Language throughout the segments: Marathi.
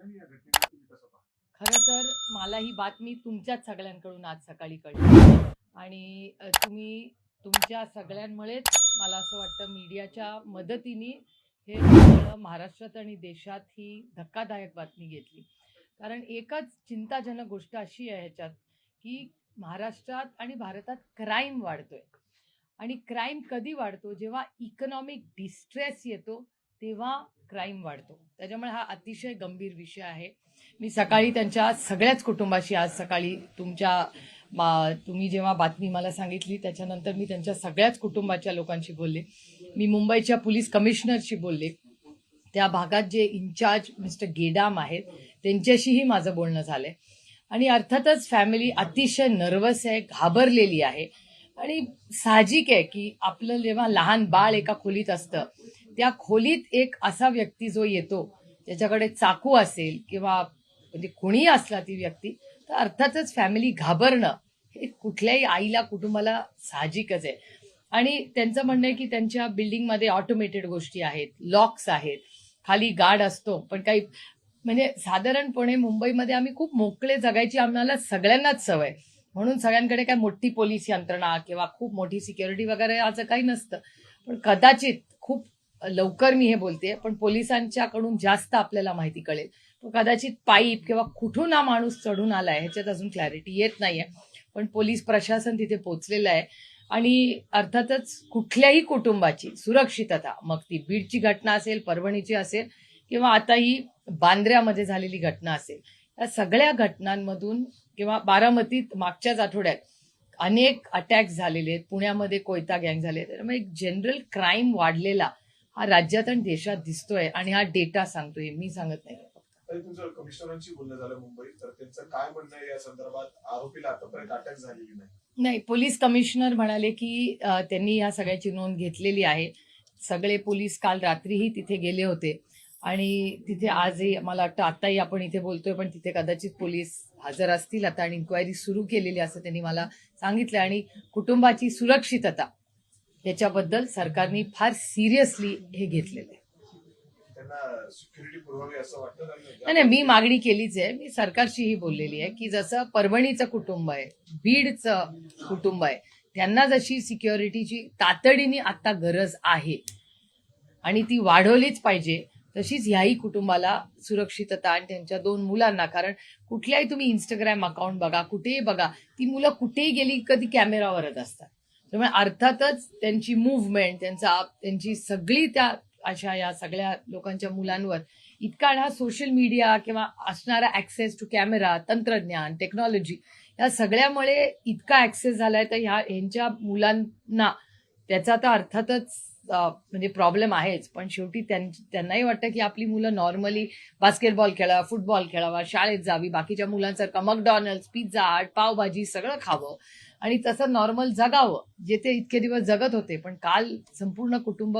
खरं तर मला ही बातमी तुमच्याच सगळ्यांकडून आज सकाळी कळली. आणि तुम्ही तुमच्या सगळ्यांमुळेच मला असं वाटतं मीडियाच्या मदतीने हे महाराष्ट्रात आणि देशात ही धक्कादायक बातमी घेतली. कारण एकच चिंताजनक गोष्ट अशी आहे ह्याच्यात की महाराष्ट्रात आणि भारतात क्राईम वाढतोय. आणि क्राईम कधी वाढतो? जेव्हा इकॉनॉमिक डिस्ट्रेस येतो तेव्हा क्राईम वाढतो. त्याच्यामुळे हा अतिशय गंभीर विषय आहे. मी सकाळी त्यांच्या सगळ्याच कुटुंबाशी आज सकाळी तुमच्या मा तुम्ही जेव्हा बातमी मला सांगितली त्याच्यानंतर मी त्यांच्या सगळ्याच कुटुंबाच्या लोकांशी बोलले. मी मुंबईच्या पोलीस कमिशनरशी बोलले. त्या भागात जे इन्चार्ज मिस्टर गेडाम आहेत त्यांच्याशीही माझं बोलणं झालंय. आणि अर्थातच फॅमिली अतिशय नर्वस आहे घाबरलेली आहे. आणि साहजिक आहे की आपलं जेव्हा लहान बाळ एका खोलीत असतं त्या खोलीत एक असा व्यक्ती जो येतो ज्याच्याकडे चाकू असेल किंवा म्हणजे कोणीही असला ती व्यक्ती तर अर्थातच फॅमिली घाबरणं हे कुठल्याही आईला कुटुंबाला साहजिकच आहे. आणि त्यांचं म्हणणं आहे की त्यांच्या बिल्डिंगमध्ये ऑटोमेटेड गोष्टी आहेत लॉक्स आहेत खाली गार्ड असतो पण काही म्हणजे साधारणपणे मुंबईमध्ये आम्ही खूप मोकळे जगायची आम्हाला सगळ्यांनाच सवय. म्हणून सगळ्यांकडे काय मोठी पोलीस यंत्रणा किंवा खूप मोठी सिक्युरिटी वगैरे असं काही नसतं. पण कदाचित खूप लवकर मी हे बोलते पण पोलिसांच्याकडून जास्त आपल्याला माहिती कळेल. तो कदाचित पाईप किंवा कुठून हा माणूस चढून आलाय ह्याच्यात अजून क्लॅरिटी येत नाहीये. पण पोलीस प्रशासन तिथे पोचलेलं आहे. आणि अर्थातच कुठल्याही कुटुंबाची सुरक्षितता मग ती बीडची घटना असेल परभणीची असेल किंवा आता ही बांद्र्यामध्ये झालेली घटना असेल या सगळ्या घटनांमधून किंवा बारामतीत मागच्याच आठवड्यात अनेक अटॅक झालेले आहेत. पुण्यामध्ये कोयता गँग झाले त्यामुळे एक जनरल क्राईम वाढलेला हा राज्यात आणि देशात दिसतोय आणि हा डेटा सांगतोय. मी सांगत नाही. तरी तुमचं कमिशनरांशी बोलणं झालं मुंबईत. तर त्यांचं काय म्हणणं आहे या संदर्भात? आरोपीला आतापर्यंत अटॅक झालेली नाही. नाही पोलीस कमिशनर म्हणाले की त्यांनी या सगळ्याची नोंद घेतलेली आहे. सगळे पोलीस काल रात्रीही तिथे गेले होते. आणि तिथे आजही मला वाटतं आताही आपण इथे बोलतोय पण तिथे कदाचित पोलीस हजर असतील. आता आणि इन्क्वायरी सुरू केलेली असं त्यांनी मला सांगितलं आणि कुटुंबाची सुरक्षितता याच्याबद्दल सरकारने फार सिरियसली हे घेतलेलं आहे. त्यांना सिक्युरिटी पुरवावी असं वाटतं नाही नाही मी मागणी केलीच आहे. मी सरकारशीही बोललेली आहे की जसं परभणीचं कुटुंब आहे बीडचं कुटुंब आहे त्यांना जशी सिक्युरिटीची तातडीने आता गरज आहे आणि ती वाढवलीच पाहिजे तशीच ह्याही कुटुंबाला सुरक्षितता आणि त्यांच्या दोन मुलांना. कारण कुठल्याही तुम्ही इंस्टाग्राम अकाउंट बघा कुठेही बघा ती मुलं कुठेही गेली कधी कॅमेरावरच असतात. त्यामुळे अर्थातच त्यांची मुवमेंट त्यांचा त्यांची सगळी त्या अशा या सगळ्या लोकांच्या मुलांवर इतका हा सोशल मीडिया किंवा असणारा ऍक्सेस टू कॅमेरा तंत्रज्ञान टेक्नॉलॉजी या सगळ्यामुळे इतका ऍक्सेस झालाय. तर ह्या ह्यांच्या मुलांना त्याचा तर अर्थातच म्हणजे प्रॉब्लेम आहेच. पण शेवटी त्यांनाही वाटतं की आपली मुलं नॉर्मली बास्केटबॉल खेळावा फुटबॉल खेळावा शाळेत जावी बाकीच्या मुलांसारखं मॅकडॉनल्ड्स पिझ्झा हट पावभाजी सगळं खावं. आणि तसं नॉर्मल जगावं जे ते इतके दिवस जगत होते पण काल संपूर्ण कुटुंब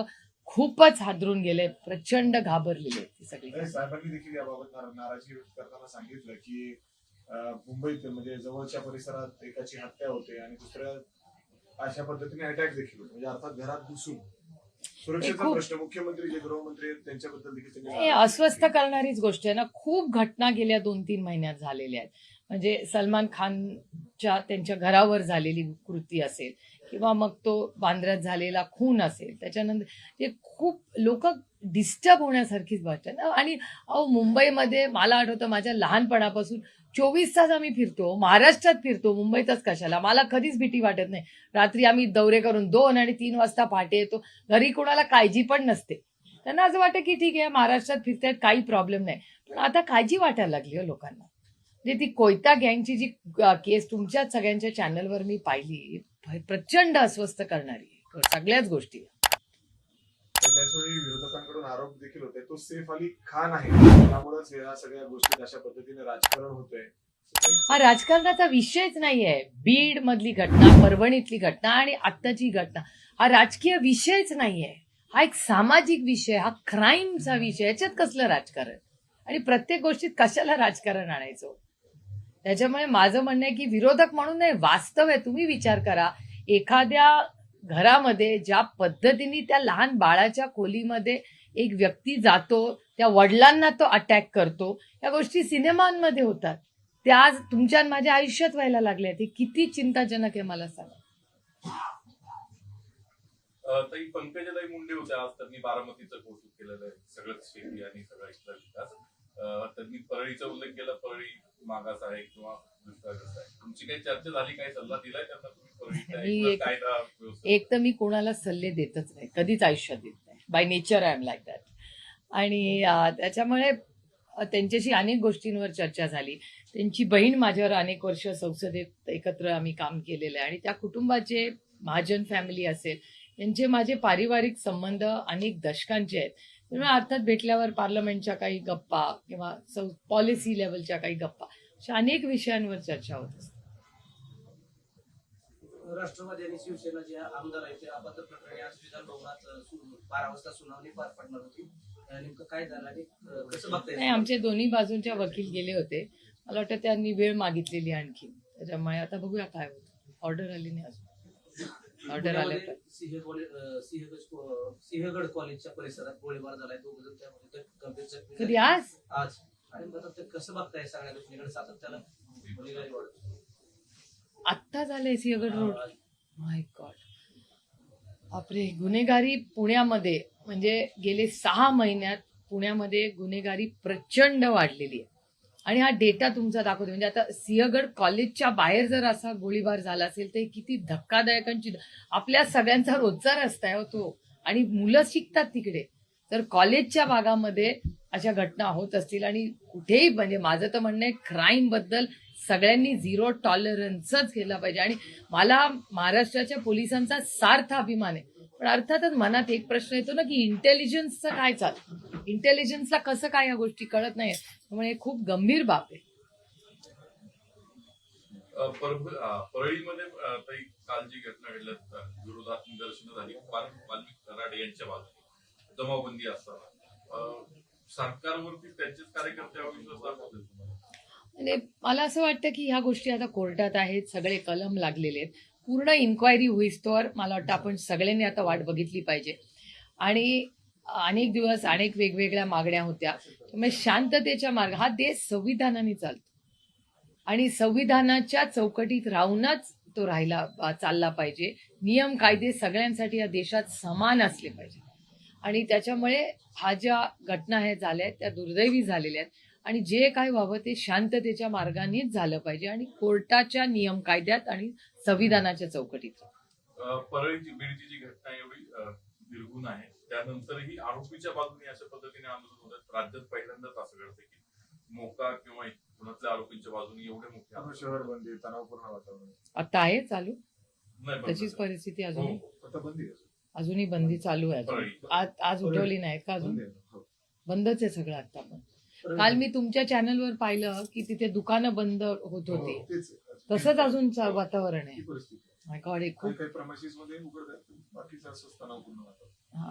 खूपच हादरून गेले प्रचंड घाबरलेले सगळे. साहेबांनी देखील याबाबत नारा- नाराजगी व्यक्त करताना सांगितलं की मुंबईत म्हणजे जवळच्या परिसरात एकाची हत्या होते आणि दुसऱ्या अशा पद्धतीने अटॅक देखील होते. म्हणजे अर्थात घरात घुसून. प्रश्न मुख्यमंत्री जे गृहमंत्री आहेत त्यांच्याबद्दल देखील त्यांनी अस्वस्थ करणारीच गोष्ट आहे ना. खूप घटना गेल्या दोन तीन महिन्यात झालेल्या आहेत. म्हणजे सलमान खानच्या त्यांच्या घरावर झालेली कृती असेल किंवा मग तो बांद्र्यात झालेला खून असेल त्याच्यानंतर ते खूप लोक डिस्टर्ब होण्यासारखीच गोष्ट ना आणि अहो मुंबईमध्ये मला आठवतं माझ्या लहानपणापासून चोवीस तास आम्ही फिरतो महाराष्ट्रात फिरतो मुंबईतच कशाला? मला कधीच भीती वाटत नाही. रात्री आम्ही दौरे करून दोन आणि तीन वाजता पहाटे येतो. घरी कोणाला काळजी पण नसते. त्यांना असं वाटतं की ठीक आहे महाराष्ट्रात फिरतायत काही प्रॉब्लेम नाही. पण आता काळजी वाटायला लागली हो लोकांना. म्हणजे ती कोयता गँगची जी केस तुमच्याच सगळ्यांच्या चॅनलवर मी पाहिली प्रचंड अस्वस्थ करणारी. सगळ्याच गोष्टी. विरोधकांकडून आरोप देखील होते तो सेफ अली खान आहे. त्यामुळेच या सगळ्या गोष्टी अशा पद्धतीने राजकारण होतंय. हा राजकारणाचा विषयच नाहीये. बीड मधली घटना परभणीतली घटना आणि आत्ताची घटना हा राजकीय विषयच नाहीये. हा एक सामाजिक विषय हा क्राईमचा विषय. याच्यात कसलं राजकारण? आणि प्रत्येक गोष्टीत कशाला राजकारण आणायचं? त्याच्यामुळे माझं म्हणणं आहे की विरोधक म्हणून नाही वास्तव आहे. तुम्ही विचार करा. एखाद्या घरामध्ये ज्या पद्धतीने त्या लहान बाळाच्या खोलीमध्ये एक व्यक्ती जातो त्या वडिलांना तो अटॅक करतो या गोष्टी सिनेमांमध्ये होतात. त्या आज तुमच्या माझ्या आयुष्यात व्हायला लागल्या ते किती चिंताजनक आहे मला सांगा. ताई पंकजाताई मुंडे होत्या आज. त्यांनी बारामतीचं कौतुक केलेलं आहे. सगळंच शेती आणि सगळं त्यांनी परळीचा उल्लेख केला. परळी मागास आहे किंवा दुष्काळग्रस्त आहे. तुमची काही चर्चा झाली काही सल्ला दिलाय त्यांना तुम्ही एक- कायदा व्यवस्था एक तर मी कोणाला सल्ले देतच नाही. कधीच आयुष्यात देत नाही. By nature I am like that आणि त्याच्यामुळे त्यांच्याशी अनेक गोष्टींवर चर्चा झाली. त्यांची बहीण माझ्यावर अनेक वर्ष संसदेत एकत्र आम्ही काम केलेलं आहे. आणि त्या कुटुंबाचे महाजन फॅमिली असेल यांचे माझे पारिवारिक संबंध अनेक दशकांचे आहेत. त्यामुळे अर्थात भेटल्यावर पार्लमेंटच्या काही गप्पा किंवा पॉलिसी लेवलच्या काही गप्पा अशा अनेक विषयांवर चर्चा होत असते. राष्ट्रवादी आणि शिवसेना जे आमदार आहेत ते अपात्र प्रकरणी आज विधान भवनात अ, सु- बारा वाजता सुनावणी पार पडणार होती. नेमकं काय झालं आणि कसं बघता नाही आमचे दोन्ही बाजूंच्या वकील गेले होते. मला वाटतं त्यांनी वेळ मागितलेली आणखी. त्याच्यामुळे आता बघूया काय होतं. ऑर्डर आली नाही अजून. ऑर्डर सिंहगड कॉलेजच्या परिसरात गोळीबार झालाय. दोघ जण त्यामध्ये गंभीर जखमी कधी? झाले. आज? आज. आणि मग ते कसं बघताय सगळ्या गोष्टीकडे? सातत्यानं गुन्हेगारी वाढत. आत्ता झालंय सिंहगड रोड. माय गॉड बापरे गुन्हेगारी पुण्यामध्ये म्हणजे गेले सहा महिन्यात पुण्यामध्ये गुन्हेगारी प्रचंड वाढलेली आहे. आणि हा डेटा तुमचा दाखवतो म्हणजे आता सिंहगड कॉलेजच्या बाहेर जर असा गोळीबार झाला असेल तर किती धक्कादायकांची आपल्या सगळ्यांचा रोजचा रस्ता आहे हो तो. आणि मुलं शिकतात तिकडे. तर कॉलेजच्या भागामध्ये अशा घटना होत असतील आणि कुठेही म्हणजे माझं तर म्हणणं आहे क्राईमबद्दल सगळ्यांनी झिरो टॉलरन्सच केला पाहिजे. आणि मला महाराष्ट्राच्या पोलिसांचा सार्थ अभिमान आहे. पण अर्थातच मनात एक प्रश्न येतो ना की इंटेलिजन्सचं काय चाल इंटेलिजन्सला कसं काय या गोष्टी कळत नाही त्यामुळे खूप गंभीर बाब आहे. परळीमध्ये काल जी घटना घडल्या विरोधात निदर्शनं झाली. वाल- वाल्मिक यांच्या बाजूने जमावबंदी असताना सरकारवरती त्यांचेच कार्यकर्ते अविश्वास दाखवतात तुम्हाला? म्हणजे मला असं वाटतं की ह्या गोष्टी आता कोर्टात आहेत सगळे कलम लागलेले आहेत. पूर्ण इन्क्वायरी होईस्तोवर मला वाटतं आपण सगळ्यांनी आता वाट बघितली पाहिजे. आणि अनेक दिवस अनेक वेगवेगळ्या मागण्या होत्या. त्यामुळे शांततेच्या मार्ग हा देश संविधानाने चालतो. आणि संविधानाच्या चौकटीत राहूनच तो राहिला चालला पाहिजे. नियम कायदे सगळ्यांसाठी या देशात समान असले पाहिजे. आणि त्याच्यामुळे हा ज्या घटना ह्या झाल्या आहेत त्या दुर्दैवी झालेल्या आहेत. आणि जे काय व्हावं ते शांततेच्या मार्गानेच झालं पाहिजे. आणि कोर्टाच्या नियम कायद्यात आणि संविधानाच्या चौकटीत. परळीची बीडची जी घटना एवढी निर्गुण आहे. त्यानंतरही आरोपीच्या बाजूने अशा पद्धतीने आंदोलन होत राज्यात पहिल्यांदाच असं घडतं की मोका किंवा पुण्यातल्या आरोपींच्या बाजूने एवढे मोठे शहर बंदी तणावपूर्ण वातावरण आता आहे चालू? झालं. परिस्थिती हो, अजूनही? आता बंदी आहे. अजूनही बंदी चालू आहे अजून. आज आज उठवली नाही का अजून? बंदी आहे. हो. बंदच आहे सगळं आता पण. काल मी तुमच्या चॅनलवर पाहिलं की तिथे दुकानं बंद होत होती. हो. तसंच अजून वातावरण आहे. परिस्थिती आहे. माय गॉड एक खूप हा.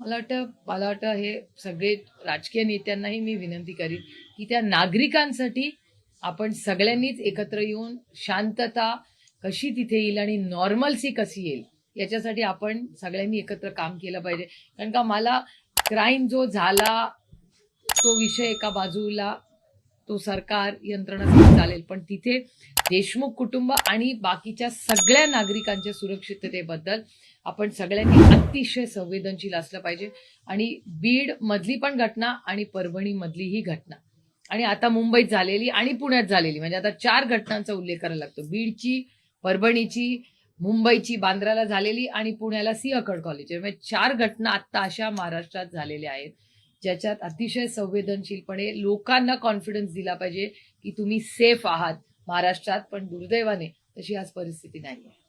मला वाटतं मला वाटतं हे सगळे राजकीय नेत्यांनाही मी विनंती करीन की त्या नागरिकांसाठी आपण सगळ्यांनीच एकत्र येऊन शांतता कशी तिथे येईल आणि नॉर्मलसी कशी येईल याच्यासाठी आपण सगळ्यांनी एकत्र काम केलं पाहिजे. कारण का मला क्राईम जो झाला तो विषय एका बाजूला तो सरकार यंत्रणा चालेल. पण तिथे देशमुख कुटुंब आणि बाकीच्या सगळ्या नागरिकांच्या सुरक्षिततेबद्दल आपण सगळ्यांनी अतिशय संवेदनशील असलं पाहिजे. आणि बीड मधली पण घटना आणि परभणी मधली ही घटना. आणि आता मुंबईत झालेली आणि पुण्यात झालेली. म्हणजे आता चार घटनांचा उल्लेख करायला लागतो. बीडची परभणीची मुंबईची बांद्राला झालेली आणि पुण्याला सिंहगड कॉलेज म्हणजे चार घटना आत्ता अशा महाराष्ट्रात झालेल्या आहेत. ज्याच्यात अतिशय संवेदनशीलपणे लोकांना कॉन्फिडन्स दिला पाहिजे की तुम्ही सेफ आहात. महाराष्ट्रात पण दुर्दैवाने तशी आज परिस्थिती नाही आहे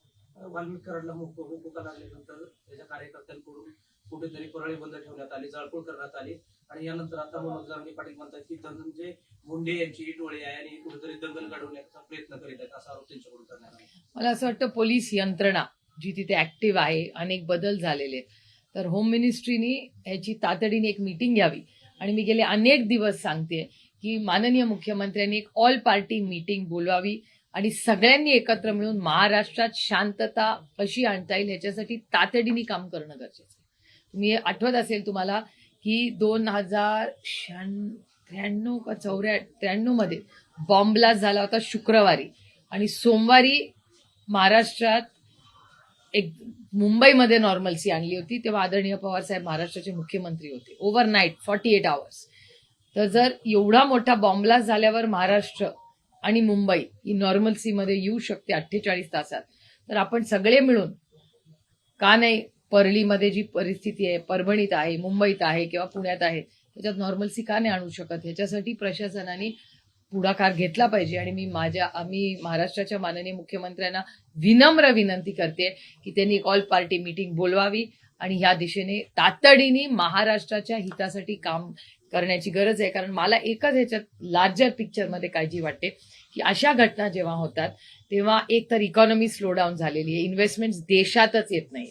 वाल्मिक कराडला मुक मुकुका लागल्यानंतर त्याच्या कार्यकर्त्यांकडून कुठेतरी परळी बंद ठेवण्यात आली जाळपोळ करण्यात आली. आणि यानंतर आता मनोज जांगे पाटील म्हणतात की धनंजय मुंडे यांची डोळे आहे आणि कुठेतरी दंगल घडवण्याचा प्रयत्न करीत आहेत असा आरोप त्यांच्याकडून करण्यात आला. मला असं वाटतं पोलीस यंत्रणा जी तिथे ऍक्टिव्ह आहे अनेक बदल झालेले आहेत. तर होम मिनिस्ट्रीनी ह्याची तातडीने एक मीटिंग घ्यावी. आणि मी गेले अनेक दिवस सांगते की माननीय मुख्यमंत्र्यांनी एक ऑल पार्टी मीटिंग बोलवावी आणि सगळ्यांनी एकत्र मिळून महाराष्ट्रात शांतता कशी आणता येईल ह्याच्यासाठी तातडीने काम करणं गरजेचं आहे. तुम्ही हे आठवत असेल तुम्हाला की दोन हजार त्र्याण्णव का चौऱ्या त्र्याण्णवमध्ये बॉम्ब ब्लास्ट झाला होता शुक्रवारी. आणि सोमवारी महाराष्ट्रात एक मुंबईमध्ये नॉर्मलसी आणली होती तेव्हा आदरणीय पवार साहेब महाराष्ट्राचे मुख्यमंत्री होते. ओव्हरनाईट फॉर्टी एट आवर्स तर जर एवढा मोठा बॉम्ब्लास्ट झाल्यावर महाराष्ट्र आणि मुंबई ही नॉर्मलसीमध्ये येऊ शकते अठ्ठेचाळीस तासात. तर आपण सगळे मिळून का नाही परळीमध्ये जी परिस्थिती आहे परभणीत आहे मुंबईत आहे किंवा पुण्यात आहे त्याच्यात नॉर्मलसी का नाही आणू शकत? ह्याच्यासाठी प्रशासनाने पुढाकार घेतला पाहिजे. आणि मी माझ्या आम्ही महाराष्ट्राच्या माननीय मुख्यमंत्र्यांना विनम्र विनंती करते की त्यांनी एक ऑल पार्टी मीटिंग बोलवावी आणि ह्या दिशेने तातडीने महाराष्ट्राच्या हितासाठी काम करण्याची गरज आहे. कारण मला एकच ह्याच्यात लार्जर पिक्चरमध्ये काळजी वाटते की अशा घटना जेव्हा होतात तेव्हा एक तर इकॉनॉमी स्लो डाऊन झालेली आहे. इन्व्हेस्टमेंट देशातच येत नाही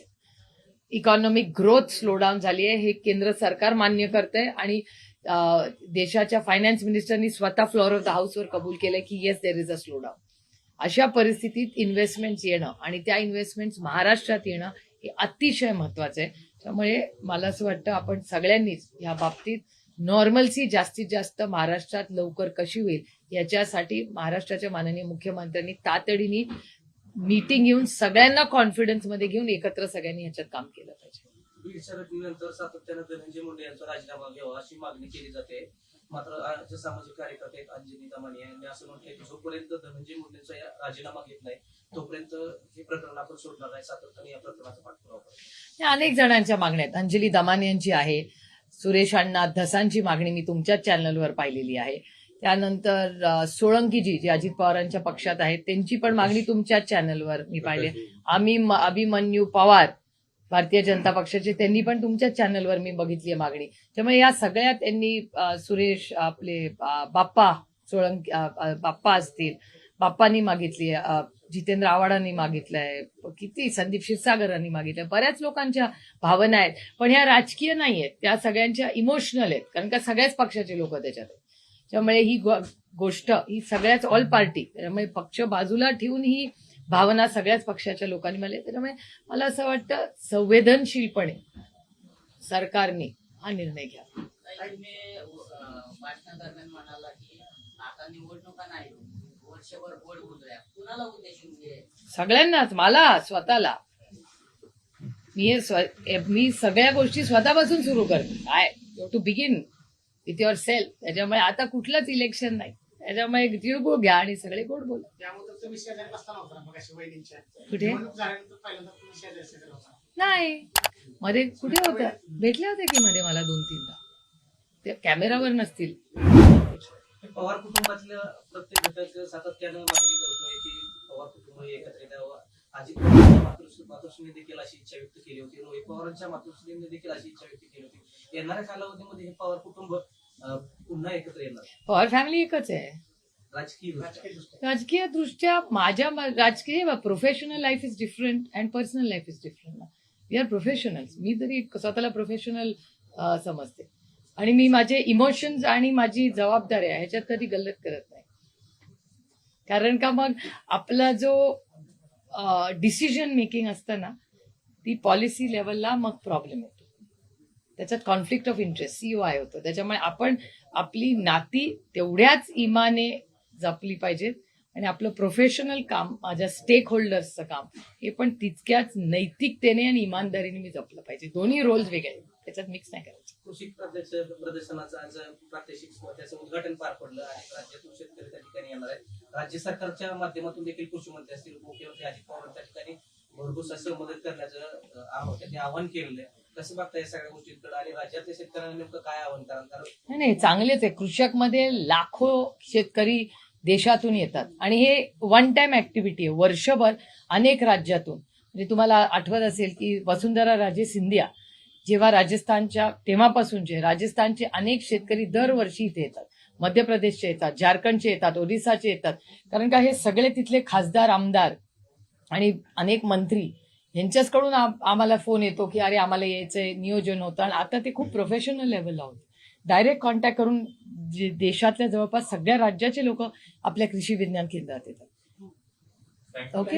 इकॉनॉमिक ग्रोथ स्लो डाऊन झाली आहे. हे केंद्र सरकार मान्य करतंय. आणि देशाच्या फायनान्स मिनिस्टरनी स्वतः फ्लोअर ऑफ द हाऊसवर कबूल केलंय की yes there is a slowdown अशा परिस्थितीत इन्व्हेस्टमेंट्स येणं आणि त्या इन्व्हेस्टमेंट्स महाराष्ट्रात येणं हे अतिशय महत्वाचं आहे. त्यामुळे मला असं वाटतं आपण सगळ्यांनीच ह्या बाबतीत नॉर्मलसी जास्तीत जास्त महाराष्ट्रात लवकर कशी होईल याच्यासाठी महाराष्ट्राच्या माननीय मुख्यमंत्र्यांनी तातडीने मीटिंग घेऊन सगळ्यांना कॉन्फिडन्समध्ये घेऊन एकत्र सगळ्यांनी ह्याच्यात काम केलं पाहिजे. घटनेनंतर सातत्यानं धनंजय मुंडे यांचा राजीनामा घ्यावा अशी मागणी केली जाते. मात्र सामाजिक कार्यकर्ते आहेत अंजली दमानी यांनी असं म्हटलंय की जोपर्यंत धनंजय मुंडेंचा या राजीनामा घेत नाही तोपर्यंत हे प्रकरण आपण सोडणार नाही सातत्याने या प्रकरणाचा पाठपुरावा अनेक जणांच्या मागण्या आहेत. अंजली दमाने यांची आहे सुरेश अण्णा धसांची मागणी मी तुमच्याच चॅनलवर पाहिलेली आहे. त्यानंतर अं, सोळंकीजी जे अजित पवारांच्या पक्षात आहेत त्यांची पण मागणी तुमच्याच चॅनलवर मी पाहिली आहे. आम्ही अभिमन्यू पवार भारतीय जनता पक्षाचे. त्यांनी पण तुमच्याच चॅनलवर मी बघितली आहे मागणी. त्यामुळे या सगळ्या त्यांनी सुरेश आपले बाप्पा सोळंकी बाप्पा असतील. बाप्पांनी मागितली आहे जितेंद्र आव्हाडांनी मागितलंय किती संदीप क्षीरसागरांनी मागितलंय बऱ्याच लोकांच्या भावना आहेत. पण ह्या राजकीय नाही आहेत. त्या सगळ्यांच्या इमोशनल आहेत. कारण का सगळ्याच पक्षाचे लोक त्याच्यात आहेत. त्यामुळे ही गोष्ट ही सगळ्याच ऑल पार्टी त्यामुळे पक्ष बाजूला ठेवून ही भावना सगळ्याच पक्षाच्या लोकांनी मला त्यामुळे मला असं वाटतं संवेदनशीलपणे सरकारने हा निर्णय घ्या ताई, तुम्ही अं, भाषणादरम्यान म्हणाला की आता निवडणुका नाही वर्षभर गोड बोलूया कुणाला उद्देशून घे सगळ्यांनाच मला स्वतःला. मी हे मी सगळ्या गोष्टी स्वतःपासून सुरू करते. काय? You to begin with yourself त्याच्यामुळे आता कुठलंच इलेक्शन नाही. त्याच्यामुळे तिळगुळ घ्या आणि सगळे गोड बोला. त्यामुळे तुम्ही शेजारी बसताना होता ना मग अशी वहिनींच्या. कुठे? निवडणूक झाल्यानंतर पहिल्यांदा तुम्ही शेजारी शेजारी होता. नाही. मध्ये कुठे होत्या भेटल्या होत्या की मध्ये मला दोन तीनदा? ते कॅमेरावर नसतील. पवार कुटुंबातल्या प्रत्येक घटक सातत्यानं मागणी करतोय की पवार कुटुंब हे एकत्रित यावं अजित पवारांच्या मातृश्री मातृश्रीने देखील अशी इच्छा व्यक्त केली होती. रोहित पवारांच्या मातृश्रीने देखील अशी इच्छा व्यक्त केली होती. येणाऱ्या कालावधीमध्ये हे पवार कुटुंब अं, पुन्हा एकत्र येणार. पवार फॅमिली एकच आहे. राजकीय दृष्ट्या. माझ्या राजकीय professional life is different and personal life is different we are professionals मी तरी स्वतःला प्रोफेशनल समजते. आणि मी माझे इमोशन्स आणि माझी जबाबदारी आहे ह्याच्यात कधी गल्लत करत नाही. कारण का मग आपला जो डिसिजन मेकिंग असतं ना ती पॉलिसी लेवलला मग प्रॉब्लेम येतो. त्याच्यात conflict of interest C O I होतं. त्याच्यामुळे आपण आपली नाती तेवढ्याच इमाने जपली पाहिजेत आणि आपलं प्रोफेशनल काम माझ्या स्टेक होल्डर्सचं काम हे पण तितक्याच नैतिकतेने आणि इमानदारीने मी जपलं पाहिजे. दोन्ही रोल्स वेगळे त्याच्यात मिक्स नाही करायचं. कृषी प्रदर्शनाचं आज प्रात्यक्षिक त्याचं उद्घाटन पार पडलं आणि राज्यातून शेतकरी त्या ठिकाणी येणार आहेत. राज्य सरकारच्या माध्यमातून देखील कृषी मंत्री असतील मुख्यमंत्री अजित पवार त्या ठिकाणी भरघोस असं मदत करण्याचं आव्हान त्यांनी आवाहन केलेलं आहे. कसं बघताय सगळ्या गोष्टींकडे? आणि राज्यातल्या शेतकऱ्यांना नेमकं काय आव्हान कारण कारण नाही नाही चांगलेच आहे. कृषकमध्ये लाखो शेतकरी देशातून येतात. आणि हे वन टाइम ऍक्टिव्हिटी आहे. वर्षभर अनेक राज्यातून. म्हणजे तुम्हाला आठवत असेल की वसुंधरा राजे सिंधिया जेव्हा राजस्थानच्या तेव्हापासूनचे राजस्थानचे अनेक शेतकरी दरवर्षी इथे येतात. मध्य प्रदेशचे येतात झारखंडचे येतात ओरिसाचे येतात. कारण का हे सगळे तिथले खासदार आमदार आणि अनेक मंत्री यांच्याचकडून आम- आम्हाला फोन येतो की अरे आम्हाला यायचंय नियोजन होतं. आणि आता ते खूप प्रोफेशनल लेवलला होते. डायरेक्ट कॉन्टॅक्ट करून जे देशातल्या जवळपास सगळ्या राज्याचे लोक आपल्या कृषी विज्ञान केंद्रात येतात. ओके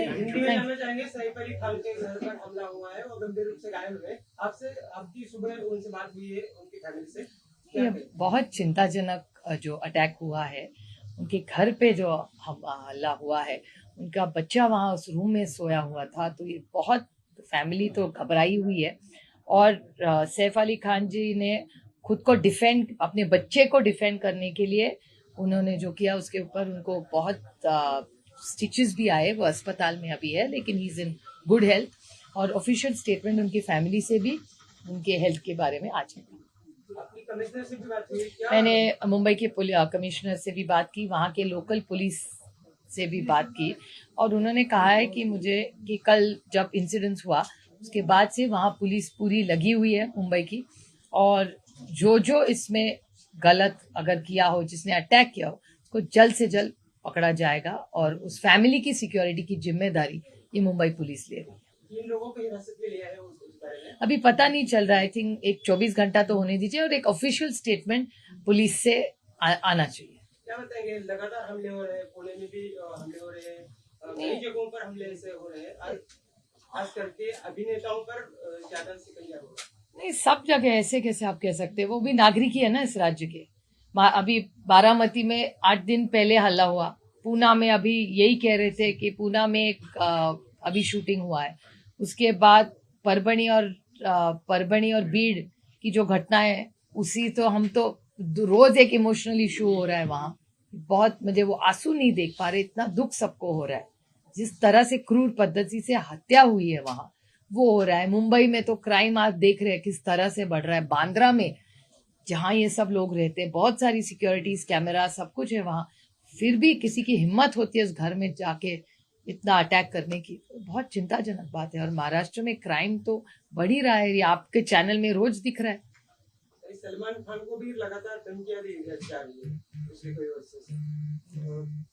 ये? बहुत चिंताजनक जो अटैक हुआ है उनके घर पे जो हम- हमला हुआ है उनका बच्चा वहाँ उस रूम में सोया हुआ था तो ये बहुत फैमिली तो घबराई हुई है। और सैफ अली खान जी ने खुद को डिफेंड अपने बच्चे को डिफेंड करने के लिए उन्होंने जो किया उसके ऊपर उनको बहुत स्टिचेस भी आए वो अस्पताल में अभी है लेकिन he is in good health और ऑफिशियल स्टेटमेंट उनकी फैमिली से भी उनके हेल्थ के बारे में आ क्या? मैंने मुंबई के कमिश्नर से भी बात की वहाँ के लोकल पुलिस से भी बात की और उन्होंने कहा है कि मुझे कि कल जब इंसिडेंस हुआ उसके बाद से वहाँ पुलिस पूरी लगी हुई है मुंबई की और जो जो इसमें गलत अगर किया हो जिसने अटैक किया हो उसको जल्द से जल्द पकड़ा जाएगा और उस फैमिली की सिक्योरिटी की ज़िम्मेदारी ये मुंबई पुलिस ले रही है। अभी पता नहीं चल रहा आई थिंक एक 24 घंटा तो होने दीजिए और एक ऑफिशियल स्टेटमेंट पुलिस से आ, आना चाहिए। क्या बताएँगे? लगातार हमले हो रहे हैं पुणे में भी हमले हो रहे हैं कई जगहों पर हमले ऐसे हो रहे हैं। खास करके अभिनेताओं पर ज़्यादा हो रहा है नहीं सब जगह ऐसे कैसे आप कह सकते हैं? वो भी नागरिक ही है ना इस राज्य के। अभी बारामती में आठ दिन पहले हल्ला हुआ। पूना में अभी यही कह रहे थे कि पूना में एक अभी शूटिंग हुआ है। उसके बाद परभणी और परभणी और बीड़ की जो घटना है उसी तो हम तो रोज एक इमोशनल इशू हो रहा है वहाँ। बहुत मुझे वो आँसू नहीं देख पा रहे, इतना दुख सबको हो रहा है। जिस तरह से क्रूर पद्धति से हत्या हुई है वहाँ, वो हो रहा है। मुंबई में तो क्राइम आप देख रहे हैं किस तरह से बढ़ रहा है। बांद्रा में, जहाँ ये सब लोग रहते हैं, बहुत सारी सिक्योरिटीज कैमरा सब कुछ है वहाँ। फिर भी किसी की हिम्मत होती है उस घर में जाके इतना अटैक करने की। बहुत चिंताजनक बात है। और महाराष्ट्र में क्राइम तो बढ़ ही रहा है। ये आपके चैनल में रोज दिख रहा है। सलमान खान को भी लगातार धमकियाँ दी जा रही है पिछले कई वर्षों से।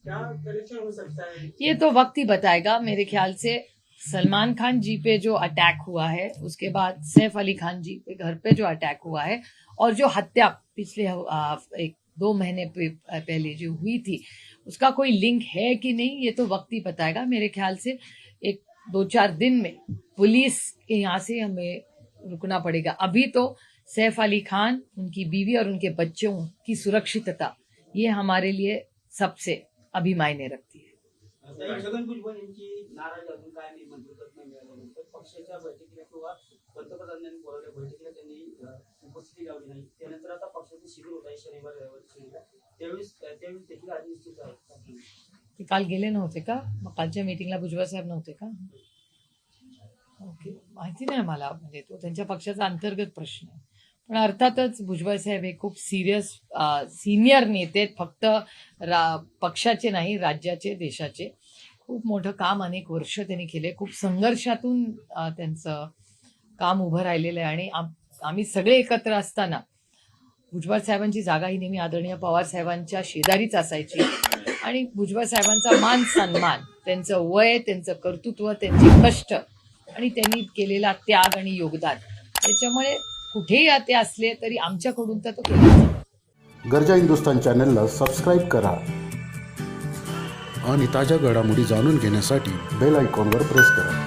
क्या कनेक्शन हो सकता है? ये तो वक्त ही बताएगा, मेरे ख्याल से सलमान खान जी पे जो अटैक हुआ है, उसके बाद सैफ अली खान जी के घर पे जो अटैक हुआ है, और जो हत्या पिछले एक दो महीने पहले जो हुई थी, उसका कोई लिंक है कि नहीं, ये तो वक्त ही बताएगा, मेरे ख्याल से एक दो चार दिन में पुलिस के यहाँ से हमें रुकना पड़ेगा। अभी तो सैफ अली खान उनकी बीवी और उनके बच्चों की सुरक्षितता ये हमारे लिए सबसे अभी मायने रखती है। ते काल गेले नव्हते का? मग कालच्या मीटिंगला भुजबळ साहेब नव्हते का? ओके. माहिती नाही मला. म्हणजे तो त्यांच्या पक्षाचा अंतर्गत प्रश्न आहे. पण अर्थातच भुजबळ साहेब हे खूप सिरियस सिनियर नेते आहेत. फक्त रा पक्षाचे नाही राज्याचे देशाचे. खूप मोठं काम अनेक वर्ष त्यांनी केले. खूप संघर्षातून त्यांचं काम उभं राहिलेलं आहे. आणि आम आम्ही सगळे एकत्र असताना भुजबळ साहेबांची जागा ही नेहमी आदरणीय पवार साहेबांच्या शेजारीच असायची. आणि भुजबळ साहेबांचा मान सन्मान त्यांचं वय त्यांचं कर्तृत्व त्यांचे कष्ट आणि त्यांनी केलेला त्याग आणि योगदान त्याच्यामुळे कुठेही ते असले तरी आमच्याकडून तर तो केला. गरजा हिंदुस्तान चॅनलला सबस्क्राईब करा. आणि ताज्या घडामोडी जाणून घेण्यासाठी बेल आयकॉनवर प्रेस करा.